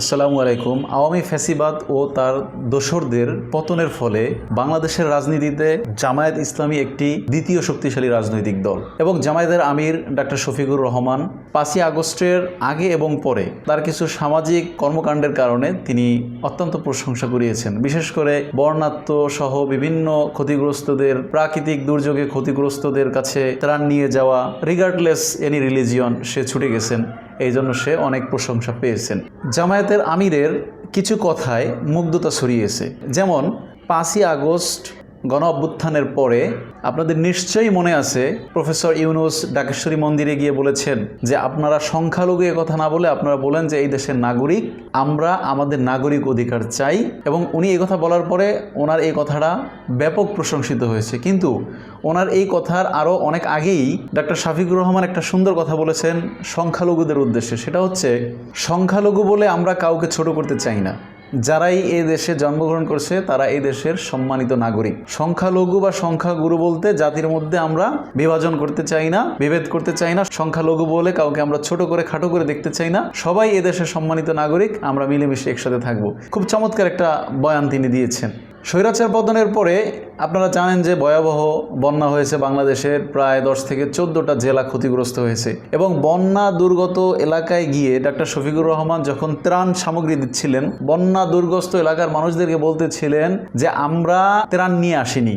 আসসালামু আলাইকুম। আওয়ামী ফ্যাসিবাদ ও তার দোসরদের পতনের ফলে বাংলাদেশের রাজনীতিতে জামায়াত ইসলামী একটি দ্বিতীয় শক্তিশালী রাজনৈতিক দল এবং জামায়াতের আমির ডাক্তার শফিকুর রহমান পাঁচই আগস্টের আগে এবং পরে তার কিছু সামাজিক কর্মকাণ্ডের কারণে তিনি অত্যন্ত প্রশংসা কুড়িয়েছেন। বিশেষ করে বর্ণাত্ম সহ বিভিন্ন ক্ষতিগ্রস্তদের, প্রাকৃতিক দুর্যোগে ক্ষতিগ্রস্তদের কাছে ত্রাণ নিয়ে যাওয়া রিগার্ডলেস এনি রিলিজিয়ন সে ছুটে গেছেন। এই জন্য সে অনেক প্রশংসা পেয়েছেন। জামায়াতের আমিরের কিছু কথায় মুগ্ধতা ছড়িয়েছে। যেমন, পাঁচই আগস্ট গণ অভ্যুত্থানের পরে আপনাদের নিশ্চয়ই মনে আছে, প্রফেসর ইউনুস ডাকেশ্বরী মন্দিরে গিয়ে বলেছেন যে, আপনারা সংখ্যালঘু কথা না বলে আপনারা বলেন যে, এই দেশের নাগরিক, আমরা আমাদের নাগরিক অধিকার চাই এবং উনি এই কথা বলার পরে ওনার এই কথাটা ব্যাপক প্রশংসিত হয়েছে। কিন্তু ওনার এই কথার আরও অনেক আগেই ডাক্তার শাফিকুর রহমান একটা সুন্দর কথা বলেছেন সংখ্যালঘুদের উদ্দেশ্যে। সেটা হচ্ছে, সংখ্যালঘু বলে আমরা কাউকে ছোট করতে চাই না। যারাই এই দেশে জন্মগ্রহণ করছে, তারা এই দেশের সম্মানিত নাগরিক। সংখ্যালঘু বা সংখ্যাগুরু বলতে জাতির মধ্যে আমরা বিভাজন করতে চাই না, বিভেদ করতে চাই না, সংখ্যালঘু বলে কাউকে আমরা ছোট করে, খাটো করে দেখতে চাই না। সবাই এদেশের দেশের সম্মানিত নাগরিক, আমরা মিলেমিশে একসাথে থাকব। খুব চমৎকার একটা বয়ান তিনি দিয়েছেন। স্বৈরাচার পতনের পরে আপনারা জানেন যে ভয়াবহ বন্যা হয়েছে বাংলাদেশের প্রায় দশ থেকে চোদ্দোটা জেলা ক্ষতিগ্রস্ত হয়েছে। এবং বন্যা দুর্গত এলাকায় গিয়ে ডাক্তার শফিকুর রহমান যখন ত্রাণ সামগ্রী দিচ্ছিলেন, বন্যা দুর্গস্ত এলাকার মানুষদেরকে বলতেছিলেন যে, আমরা ত্রাণ নিয়ে আসিনি।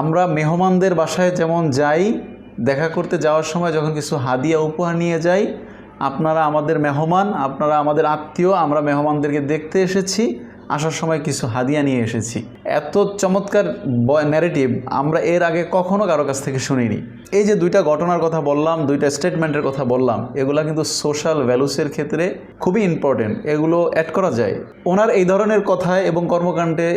আমরা মেহমানদের বাসায় যেমন যাই, দেখা করতে যাওয়ার সময় যখন কিছু হাদিয়া উপহার নিয়ে যাই, আপনারা আমাদের মেহমান, আপনারা আমাদের আত্মীয়, আমরা মেহমানদেরকে দেখতে এসেছি আসার সময় কিছু হাদিয়া নিয়ে এসেছি। এত চমৎকার ন্যারেটিভ আমরা এর আগে কখনো কারও কাছ থেকে শুনিনি। এই যে দুইটা ঘটনার কথা বললাম, দুইটা স্টেটমেন্টের কথা বললাম, এগুলো কিন্তু সোশ্যাল ভ্যালুসের ক্ষেত্রে খুবই ইম্পর্টেন্ট এগুলো অ্যাড করা যায়। ওনার এই ধরনের কথায় এবং কর্মকাণ্ডে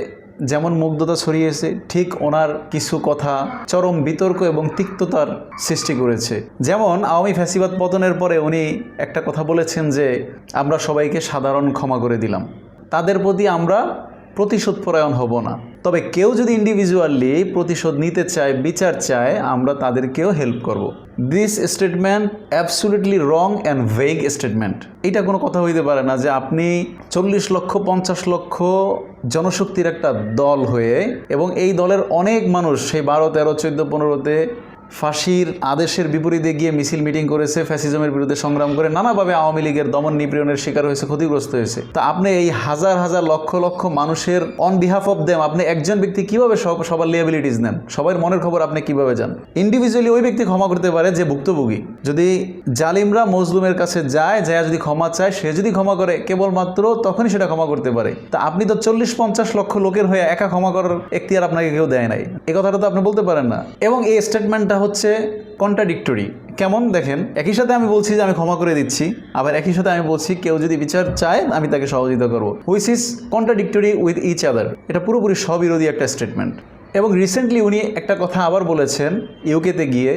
যেমন মুগ্ধতা ছড়িয়েছে, ঠিক ওনার কিছু কথা চরম বিতর্ক এবং তিক্ততার সৃষ্টি করেছে। যেমন আওয়ামী ফ্যাসিবাদ পতনের পরে উনি একটা কথা বলেছেন যে, আমরা সবাইকে সাধারণ ক্ষমা করে দিলাম। তাদের প্রতি আমরা প্রতিশোধ পরায়ণ হব না তবে কেউ যদি ইন্ডিভিজুয়ালি প্রতিশোধ নিতে চায়, বিচার চায়, আমরা তাদেরকেও হেল্প করব। This statement absolutely wrong and vague statement এটা কোনো কথা হইতে পারে না যে আপনি চল্লিশ লক্ষ, পঞ্চাশ লক্ষ জনশক্তির একটা দল হয়ে এবং এই দলের অনেক মানুষ সেই বারো, তেরো, চোদ্দ, পনেরোতে ফাঁসির আদেশের বিপরীতে গিয়ে মিছিল মিটিং করেছে, ফ্যাসিজমের বিরুদ্ধে সংগ্রাম করে, নানাভাবে আওয়ামী লীগের দমন নিপীড়নের শিকার হয়েছে, ক্ষতিগ্রস্ত হয়েছে। তা আপনি এই হাজার হাজার লক্ষ লক্ষ মানুষের অন বিহাফ অফ দেম আপনি একজন ব্যক্তি কীভাবে সব, সবার লিয়াবিলিটিস নেন? সবার মনের খবর আপনি কীভাবে যান ইন্ডিভিজুয়ালি ওই ব্যক্তি ক্ষমা করতে পারে যে ভুক্তভোগী। যদি জালিমরা মজলুমের কাছে যায় যায় যদি ক্ষমা চায়, সে যদি ক্ষমা করে, কেবলমাত্র তখনই সেটা ক্ষমা করতে পারে। তা আপনি তো চল্লিশ পঞ্চাশ লক্ষ লোকের হয়ে একা ক্ষমা করার এখতিয়ার আপনাকে কেউ দেয় নাই। এই কথাটা তো আপনি বলতে পারেন না। এবং এই স্টেটমেন্টটা হচ্ছে কন্ট্রাডিক্টরি কেমন? দেখেন, একই সাথে আমি বলছি যে আমি ক্ষমা করে দিচ্ছি, আবার একই সাথে আমি বলছি কেউ যদি বিচার চায়, আমি তাকে সহযোগিতা করব। Which is contradictory with each other এটা পুরোপুরি স্ববিরোধী একটা স্টেটমেন্ট এবং রিসেন্টলি উনি একটা কথা আবার বলেছেন ইউকেতে গিয়ে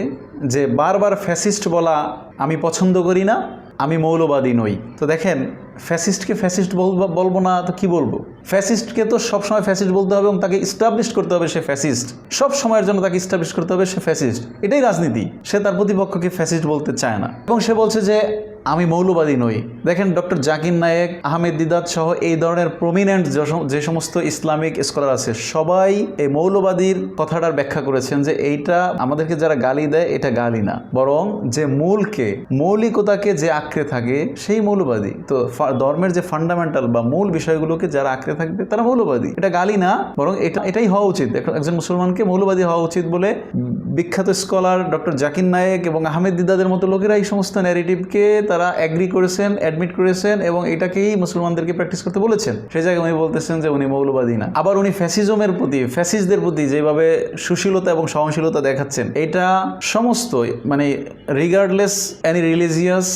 যে, বারবার ফ্যাসিস্ট বলা আমি পছন্দ করি না, আমি মৌলবাদী নই। তো দেখেন ফ্যাসিস্টকে ফ্যাসিস্ট বলব না তো কি বলব? ফ্যাসিস্টকে তো সবসময় ফ্যাসিস্ট বলতে হবে এবং তাকে ইস্টাবলিশ করতে হবে সে ফ্যাসিস্ট। সব সময়ের জন্য তাকে ইস্টাবলিশ করতে হবে সে ফ্যাসিস্ট। এটাই রাজনীতি। সে তার প্রতিপক্ষকে ফ্যাসিস্ট বলতে চায় না। এবং সে বলছে যে, আমি মৌলবাদী নই। দেখেন doctor Zakir Naik, Ahmed Deedat সহ এই ধরনের প্রমিনেন্ট যে সমস্ত ইসলামিক স্কলার আছে, সবাই এই মৌলবাদীর কথাটার ব্যাখ্যা করেছেন যে, এইটা আমাদেরকে যারা গালি দেয়, এটা গালি না। বরং যে মূলকে, মৌলিকতাকে যে আঁকড়ে থাকে, সেই মৌলবাদী। তো ধর্মের যে ফান্ডামেন্টাল বা মূল বিষয়গুলোকে যারা আঁকড়ে থাকবে, তারা মৌলবাদী। এটা গালি না, বরং এটা, এটাই হওয়া উচিত। একজন মুসলমানকে মৌলবাদী হওয়া উচিত বলে বিখ্যাত স্কলার ডক্টর জাকির নায়েক এবং আহমেদ দিদাদের মতো লোকেরা এই সমস্ত ন্যারেটিভকে তারা অ্যাগ্রি করেছেন অ্যাডমিট করেছেন এবং এটাকেই মুসলমানদেরকে প্র্যাকটিস করতে বলেছেন। সেই জায়গায় উনি বলতেছেন যে উনি মৌলবাদী না। আবার উনি ফ্যাসিজমের প্রতি ফ্যাসিস্টদের প্রতি যেভাবে সুশীলতা এবং সহনশীলতা দেখাচ্ছেন, এটা সমস্ত মানে regardless any religious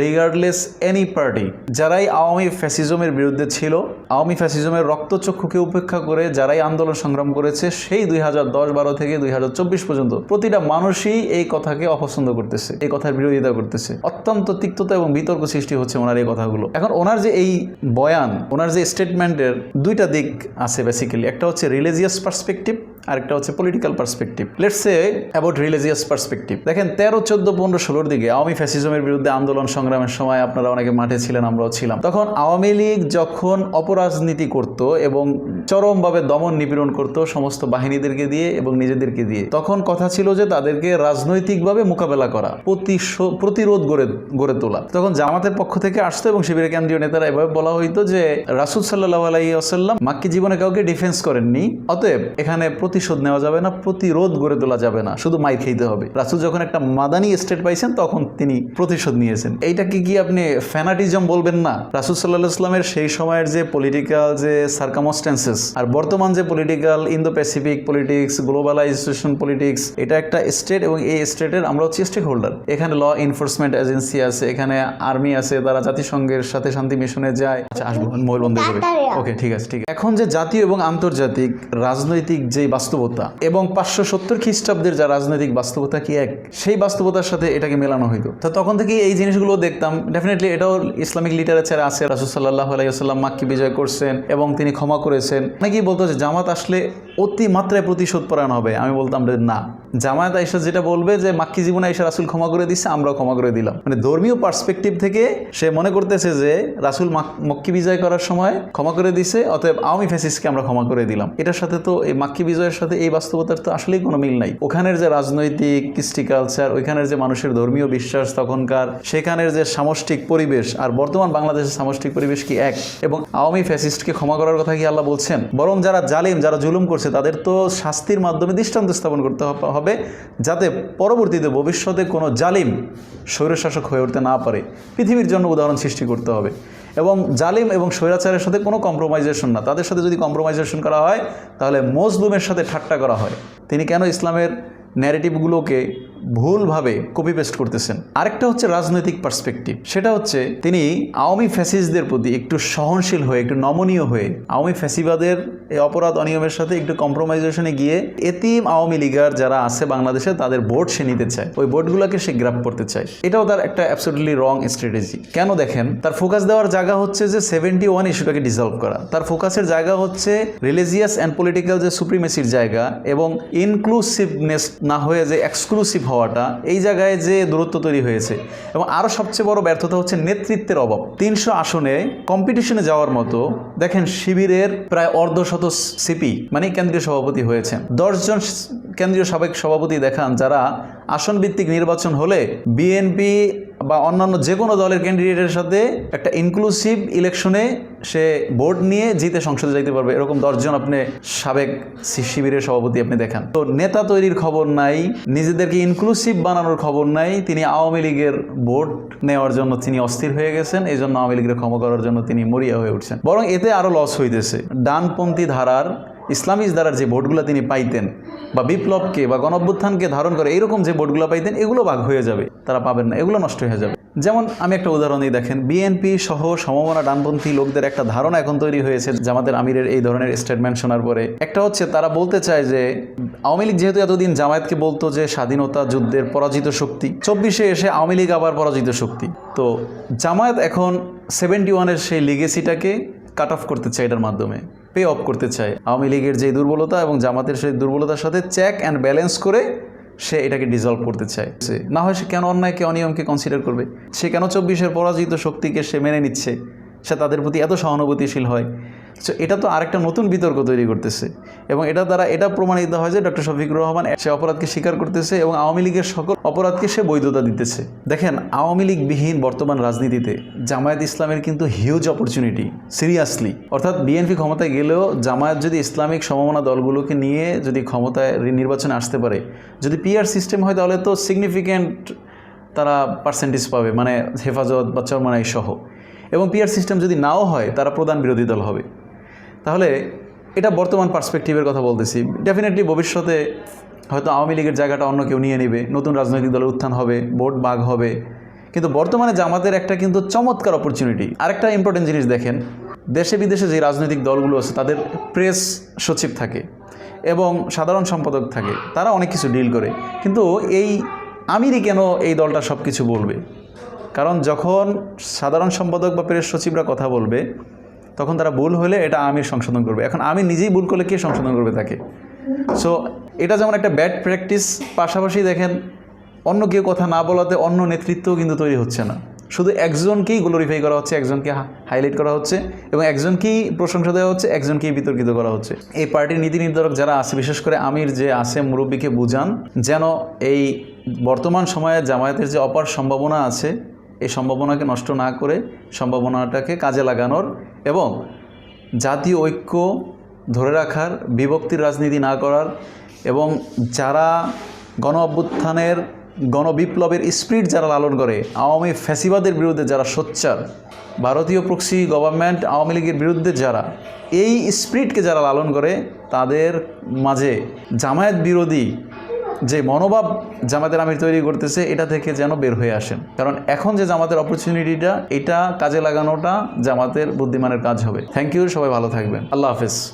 regardless any party যারাই আওয়ামী ফ্যাসিজমের বিরুদ্ধে ছিল, আওয়ামী ফ্যাসিজমের রক্তচক্ষুকে উপেক্ষা করে যারাই আন্দোলন সংগ্রাম করেছে, সেই দুই হাজার দশ বারো থেকে দুই হাজার চব্বিশ পর্যন্ত প্রতিটা মানুষই এই কথাকে অপছন্দ করতেছে, এই কথার বিরোধিতা করতেছে। অত্যন্ত তিক্ততা এবং বিতর্ক সৃষ্টি হচ্ছে ওনার এই কথাগুলো। এখন ওনার যে এই বয়ান, ওনার যে স্টেটমেন্টের দুইটা দিক আছে বেসিক্যালি একটা হচ্ছে রিলিজিয়াস পার্সপেক্টিভ আরেকটা হচ্ছে political perspective let's say about religious perspective দেখেন তেরো, চোদ্দ, পনেরো, ষোলোর দিকে আওয়ামী ফ্যাসিজমের বিরুদ্ধে আন্দোলন সংগ্রামের সময় আপনারা অনেকে মাঠে ছিলেন, আমরাও ছিলাম। তখন আওয়ামী লীগ যখন অপরাজনীতি করত এবং চরমভাবে দমন নিপীড়ন করত সমস্ত বাহিনীদেরকে দিয়ে এবং নিজেদেরকে দিয়ে, তখন কথা ছিল যে তাদেরকে রাজনৈতিকভাবে মোকাবেলা করা প্রতিরোধ গড়ে গড়ে তোলা। তখন জামাতের পক্ষ থেকে আসতো এবং শিবিরের কেন্দ্রীয় নেতারা এভাবে বলা হইতো যে রাসুল সাল্লাহ আলাইসাল্লাম মাক্কি জীবনে কাউকে ডিফেন্স করেননি, অতএব এখানে প্রতিশোধ নেওয়া যাবে না প্রতিরোধ গড়ে তোলা যাবে না শুধু মাই খেতে হবে। রাসুল যখন একটা মাদানি স্টেট পাইছেন তখন তিনি প্রতিশোধ নিয়েছেন। এইটাকে কি আপনি ফ্যানাটিজম বলবেন না? রাসুল সাল্লাহ ইসলামের সেই সময়ের যে পলিটিক্যাল যে সার্কামস্টেন্সেস আর বর্তমান যে political Indo pacific politics globalization politics এটা একটা স্টেট এবং এই স্টেটের আমরা হচ্ছে স্টেক হোল্ডার এখানে ল এনফোর্সমেন্ট এজেন্সি আছে এখানে আর্মি আছে তারা জাতিসংঘের সাথে শান্তি মিশনে যায়। আচ্ছা আসব মোবাইল বন্ধ করবে ওকে ঠিক আছে ঠিক আছে। এখন যে জাতীয় এবং আন্তর্জাতিক রাজনৈতিক যে বাস্তবতা। এবং পাঁচশো সত্তর খ্রিস্টাব্দের যা রাজনৈতিক বাস্তবতা কি এক? সেই বাস্তবতার সাথে এটাকে মেলানো হইতো। তো তখন থেকে এই জিনিসগুলো দেখতাম। ডেফিনেটলি এটাও ইসলামিক লিটারেচারে আছে। রাসুল সাল্লাহ আলাইসাল্লাম মাক্কি বিজয় করছেন এবং তিনি ক্ষমা করেছেন। অনেকেই বলতো যে জামাত আসলে অতি মাত্রায় প্রতিশোধ পরায়ণ হবে। আমি বলতাম যে না। জামায়াত আইসা যেটা বলবে যে মাক্কি জীবনে আইসা রাসুল ক্ষমা করে দিচ্ছে আমরাও ক্ষমা করে দিলাম। মানে ধর্মীয় পার্সপেক্টিভ থেকে সে মনে করতেছে যে রাসুল মাক- মক্কি বিজয় করার সময় ক্ষমা করে দিছে, অতএব আওয়ামী ফ্যাসিসকে আমরা ক্ষমা করে দিলাম। এটার সাথে তো এই মাক্কি বিজয়ের সাথে এই বাস্তবতার তো আসলেই কোনো মিল নাই। ওখানের যে রাজনৈতিক, কৃষ্টি কালচার ওইখানের যে মানুষের ধর্মীয় বিশ্বাস তখনকার, সেখানের যে সামষ্টিক পরিবেশ আর বর্তমান বাংলাদেশের সামষ্টিক পরিবেশ কি এক? এবং আওয়ামী ফ্যাসিস্টকে ক্ষমা করার কথা কি আল্লাহ বলছেন? বরং যারা জালিম, যারা জুলুম করছে, তাদের তো শাস্তির মাধ্যমে দৃষ্টান্ত স্থাপন করতে হবে যাতে পরবর্তীতে ভবিষ্যতে কোনো জালিম স্বৈরশাসক হয়ে উঠতে না পারে। পৃথিবীর জন্য উদাহরণ সৃষ্টি করতে হবে। এবং জালিম এবং স্বৈরাচারের সাথে কোনো কম্প্রোমাইজেশন না। তাদের সাথে যদি কম্প্রোমাইজেশন করা হয়, তাহলে মজলুমের সাথে ঠাট্টা করা হয়। তিনি কেন ইসলামের ন্যারেটিভগুলোকে ভুলভাবে কপি পেস্ট করতেছেন। আরেকটা হচ্ছে রাজনৈতিক পার্সপেক্টিভ সেটা হচ্ছে তিনি আওয়ামী ফ্যাসিস্টদের প্রতি একটু সহনশীল হয়ে, একটু নমনীয় হয়ে, আওয়ামী ফ্যাসিবাদের এই অপরাধ অনিয়মের সাথে একটু কম্প্রোমাইজেশনে গিয়ে এতিম আওয়ামী লীগার যারা আছে বাংলাদেশে, তাদের ভোট সে নিতে চায়। ওই ভোটগুলোকে সে গ্রাপ করতে চায়। এটাও তার একটা অ্যাবসোলুটলি রং স্ট্র্যাটেজি কেন দেখেন? তার ফোকাস দেওয়ার জায়গা হচ্ছে যে সেভেন্টি ওয়ান ইস্যুটাকে ডিসলভ করা। তার ফোকাসের জায়গা হচ্ছে রিলিজিয়াস অ্যান্ড পলিটিক্যাল যে সুপ্রিমেসির জায়গা এবং ইনক্লুসিভনেস না হয়ে যে এক্সক্লুসিভ হওয়াটা এই জায়গায় যে দূরত্ব তৈরি হয়েছে এবং আরও সবচেয়ে বড় ব্যর্থতা হচ্ছে নেতৃত্বের অভাব। তিনশো আসনে কম্পিটিশনে যাওয়ার মতো দেখেন শিবিরের প্রায় অর্ধশত সিপি মানে কেন্দ্রীয় সভাপতি হয়েছেন। দশজন কেন্দ্রীয় সাবেক সভাপতি দেখান যারা আসন ভিত্তিক নির্বাচন হলে বিএনপি বা অন্যান্য যে কোনো দলের ক্যান্ডিডেটের সাথে একটা ইনক্লুসিভ ইলেকশনে সে ভোট নিয়ে জিতে সংসদে যাইতে পারবে। এরকম দশজন আপনি সাবেক শিবিরের সভাপতি আপনি দেখান। তো নেতা তৈরির খবর নাই, নিজেদেরকে ইনক্লুসিভ বানানোর খবর নাই, তিনি আওয়ামী লীগের ভোট নেওয়ার জন্য তিনি অস্থির হয়ে গেছেন এই জন্য আওয়ামী লীগের ক্ষমা করার জন্য তিনি মরিয়া হয়ে উঠছেন। বরং এতে আরও লস হইতেছে। ডানপন্থী ধারার ইসলামিজ দ্বারার যে ভোটগুলো তিনি পাইতেন বা বিপ্লবকে বা গণঅভ্যুত্থানকে ধারণ করে এইরকম যে ভোটগুলো পাইতেন, এগুলো ভাগ হয়ে যাবে। তারা পাবেন না, এগুলো নষ্ট হয়ে যাবে। যেমন আমি একটা উদাহরণ দিই দেখেন, বিএনপি সহ সমমনা ডানপন্থী লোকদের একটা ধারণা এখন তৈরি হয়েছে জামাতের আমিরের এই ধরনের স্টেটমেন্ট শোনার পরে। একটা হচ্ছে তারা বলতে চায় যে, আওয়ামী লীগ যেহেতু এতদিন জামায়াতকে বলতো যে স্বাধীনতা যুদ্ধের পরাজিত শক্তি, চব্বিশে এসে আওয়ামী লীগ আবার পরাজিত শক্তি। তো জামায়াত এখন সেভেন্টি ওয়ানের সেই লিগেসিটাকে কাট অফ করতে চায় এটার মাধ্যমে। পে অফ করতে চায়। আওয়ামী লীগের যে দুর্বলতা এবং জামাতের সেই দুর্বলতার সাথে চেক অ্যান্ড ব্যালেন্স করে সে এটাকে ডিজলভ করতে চায়। না হয় সে কেন অন্যায়কে, অনিয়মকে কনসিডার করবে। সে কেন চব্বিশের পরাজিত শক্তিকে সে মেনে নিচ্ছে? সে তাদের প্রতি এত সহানুভূতিশীল হয়। সো এটা তো আরেকটা নতুন বিতর্ক তৈরি করতেছে এবং এটা দ্বারা এটা প্রমাণিত হয় যে ডক্টর শফিকুর রহমান সে অপরাধকে স্বীকার করতেছে এবং আওয়ামী লীগের সকল অপরাধকে সে বৈধতা দিতেছে। দেখেন, আওয়ামী লীগবিহীন বর্তমান রাজনীতিতে জামায়াত ইসলামের কিন্তু হিউজ অপরচুনিটি সিরিয়াসলি অর্থাৎ বিএনপি ক্ষমতায় গেলেও জামায়াত যদি ইসলামিক সমমনা দলগুলোকে নিয়ে যদি ক্ষমতায় নির্বাচনে আসতে পারে, যদি পিআর সিস্টেম হয় তাহলে তো সিগনিফিক্যান্ট তারা পার্সেন্টেজ পাবে মানে হেফাজত বা চরমানাই সহ। এবং পিআর সিস্টেম যদি নাও হয়, তারা প্রধান বিরোধী দল হবে। তাহলে এটা বর্তমান পার্সপেক্টিভের কথা বলতেছি। ডেফিনেটলি ভবিষ্যতে হয়তো আওয়ামী লীগের জায়গাটা অন্য কেউ নিয়ে নেবে, নতুন রাজনৈতিক দলের উত্থান হবে, ভোট বাঘ হবে। কিন্তু বর্তমানে জামাতের একটা কিন্তু চমৎকার অপরচুনিটি আরেকটা ইম্পর্টেন্ট জিনিস দেখেন, দেশে বিদেশে যে রাজনৈতিক দলগুলো আছে, তাদের প্রেস সচিব থাকে এবং সাধারণ সম্পাদক থাকে, তারা অনেক কিছু ডিল করে। কিন্তু এই আমিরই কেন এই দলটা সব কিছু বলবে? কারণ যখন সাধারণ সম্পাদক বা প্রেস সচিবরা কথা বলবে তখন তারা ভুল হলে এটা আমির সংশোধন করবে। এখন আমি নিজেই ভুল করলে কে সংশোধন করবে তাকে? সো এটা যেমন একটা ব্যাড প্র্যাকটিস পাশাপাশি দেখেন, অন্য কেউ কথা না বলাতে অন্য নেতৃত্বও কিন্তু তৈরি হচ্ছে না। শুধু একজনকেই গ্লোরিফাই করা হচ্ছে, একজনকে হাইলাইট করা হচ্ছে এবং একজনকেই প্রশংসা দেওয়া হচ্ছে, একজনকেই বিতর্কিত করা হচ্ছে। এই পার্টির নীতি নির্ধারক যারা আছে, বিশেষ করে আমির যে আছে, মুরব্বীকে বুঝান, যেন এই বর্তমান সময়ে জামায়াতের যে অপার সম্ভাবনা আছে এই সম্ভাবনাকে নষ্ট না করে সম্ভাবনাটাকে কাজে লাগানোর এবং জাতীয় ঐক্য ধরে রাখার, বিভক্তির রাজনীতি না করার এবং যারা গণ অভ্যুত্থানের গণবিপ্লবের স্পিরিট যারা লালন করে, আওয়ামী ফ্যাসিবাদের বিরুদ্ধে যারা সোচ্চার, ভারতীয় প্রক্সি গভর্নমেন্ট আওয়ামী লীগের বিরুদ্ধে যারা এই স্পিরিটকে যারা লালন করে, তাদের মাঝে জামায়াত বিরোধী যে মনোভাব জামাতের আমির তৈরি করতেছে, এটা থেকে যেন বের হয়ে আসেন। কারণ এখন যে জামাতের অপরচুনিটিটা এটা কাজে লাগানোটা জামাতের বুদ্ধিমানের কাজ হবে। থ্যাংক ইউ সবাই ভালো থাকবেন। আল্লাহ হাফেজ।